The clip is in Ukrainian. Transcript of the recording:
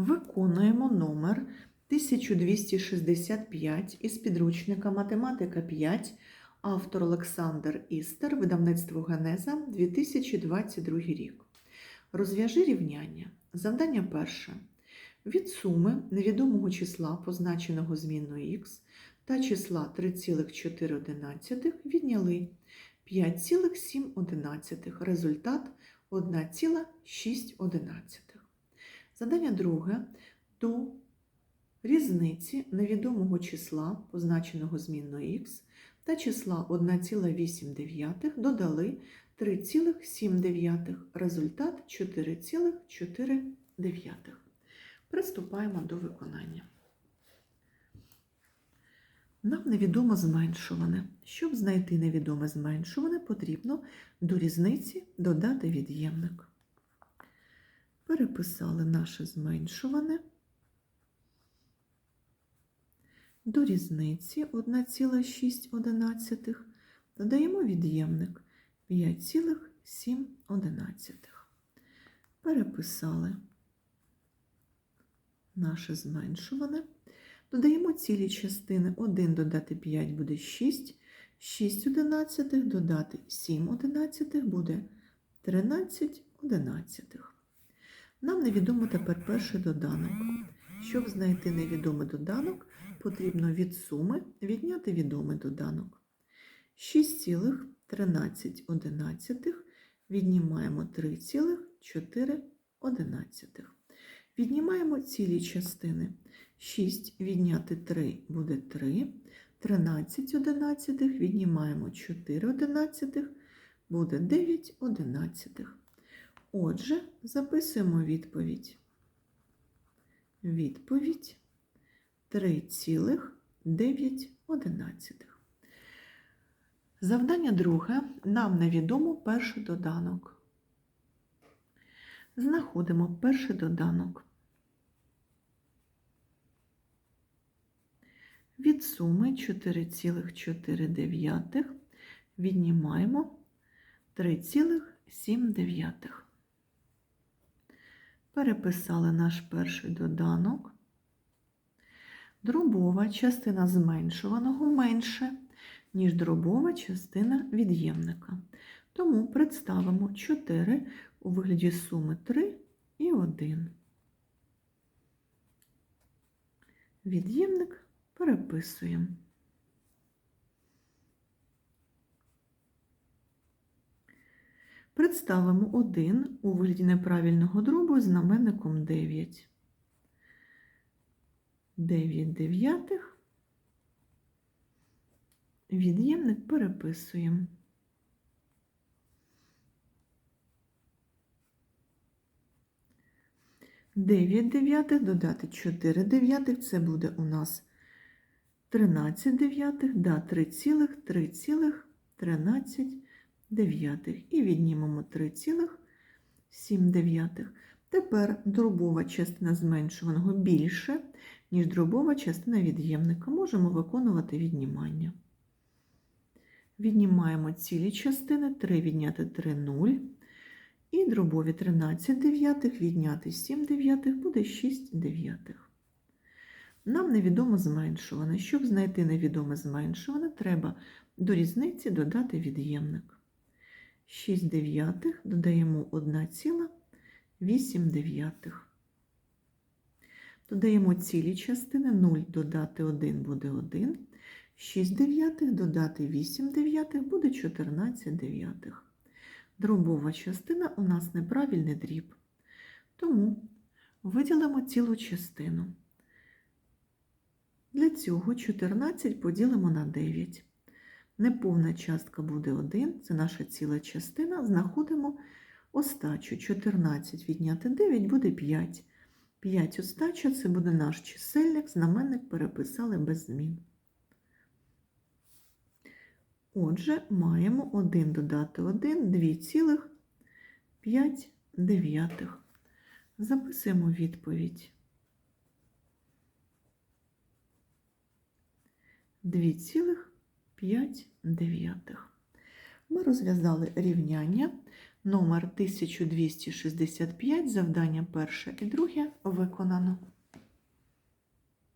Виконуємо номер 1265 із підручника Математика 5, автор Олександр Істер, видавництво Генеза, 2022 рік. Розв'яжи рівняння. Завдання перше. Від суми невідомого числа, позначеного змінною х, та числа 3,4 відняли 5,7. Результат 1,6. Задання друге. До різниці невідомого числа, позначеного змінною х, та числа 1,8 додали 3,7. Результат 4,4. Приступаємо до виконання. Нам невідомо зменшуване. Щоб знайти невідоме зменшуване, потрібно до різниці додати від'ємник. Переписали наше зменшуване. До різниці 1,6 додаємо від'ємник 5,7. Переписали наше зменшуване. Додаємо цілі частини. 1 додати 5 буде 6, 6 одинадцятих додати 7 одинадцятих буде 13 одинадцятих. Нам невідомо тепер перший доданок. Щоб знайти невідомий доданок, потрібно від суми відняти відомий доданок. 6,13 одинадцятих віднімаємо 3,4. Віднімаємо цілі частини. 6 відняти 3 буде 3. 13 одинадцятих віднімаємо 4 одинадцятих, буде 9 одинадцятих. Отже, записуємо відповідь. Відповідь 3,9. Завдання друге. Нам невідомо перший доданок. Знаходимо перший доданок. Від суми 4,4 віднімаємо 3,7. Переписали наш перший доданок. Дробова частина зменшуваного менше, ніж дробова частина від'ємника. Тому представимо 4 у вигляді суми 3 і 1. Від'ємник переписуємо. Представимо 1 у вигляді неправильного дробу з знаменником 9. 9 дев'ятих. Від'ємник переписуємо. Дев'ять дев'ятих додати 4 дев'ятих, це буде у нас 13 дев'ятих, да, 3 цілих, 3 цілих, 13 І віднімемо 3,7. Тепер дробова частина зменшуваного більше, ніж дробова частина від'ємника. Можемо виконувати віднімання. Віднімаємо цілі частини, 3 відняти 3 0. І дробові 13 дев'ятих відняти 7 дев'ятих буде 6 дев'ятих. Нам невідомо зменшуване. Щоб знайти невідоме зменшуване, треба до різниці додати від'ємник. 6 дев'ятих додаємо 1,8 дев'ятих. Додаємо цілі частини, 0 додати 1 буде 1. 6 дев'ятих додати 8 дев'ятих буде 14 дев'ятих. Дробова частина у нас неправильний дріб. Тому виділимо цілу частину. Для цього 14 поділимо на 9. Неповна частка буде 1, це наша ціла частина. Знаходимо остачу. 14 відняти 9 буде 5. 5 остача це буде наш чисельник, знаменник переписали без змін. Отже, маємо 1 додати 1, 2,5 дев'ятих. Записуємо відповідь. 2,5 дев'ятих. Ми розв'язали рівняння. Номер 1265, завдання перше і друге виконано.